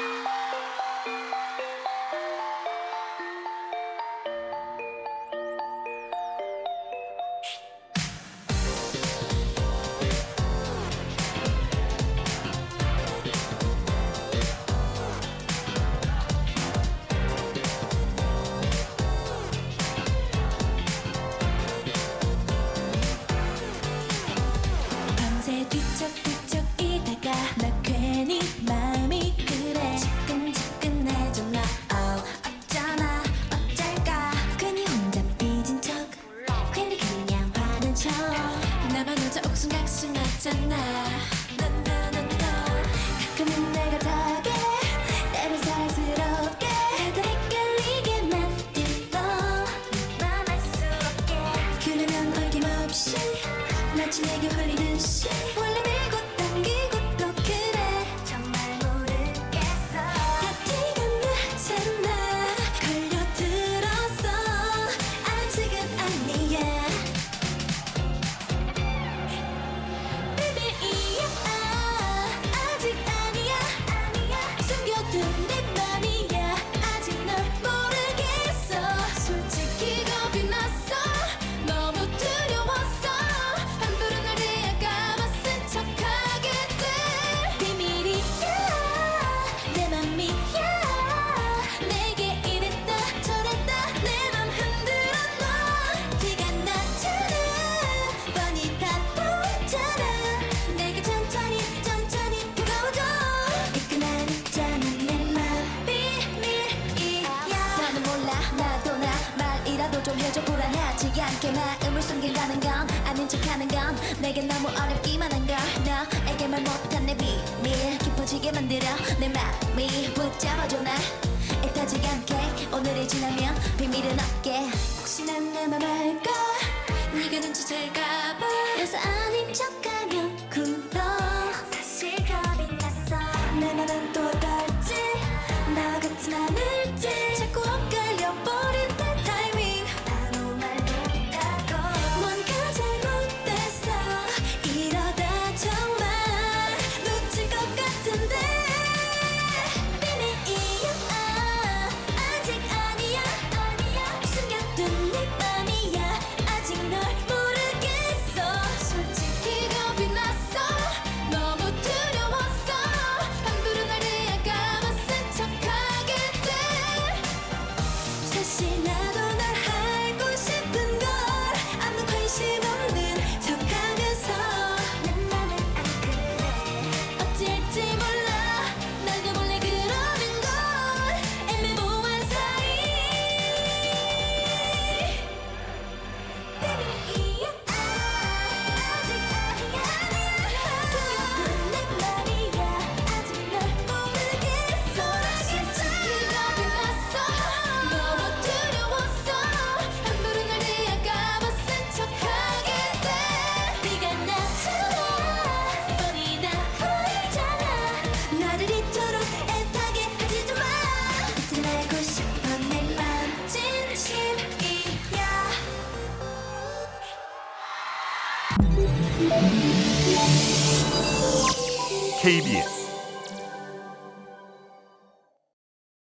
you 관측하는 건 내게 너무 어렵기만 한걸 너에게 말 못한 내 비밀 깊어지게 만들어 내 맘이 붙잡아줘 나 애타지 않게 오늘이 지나면 비밀은 없게. 혹시 난내 맘 알까 네가 눈치챌까봐. 그래서 아니 KBS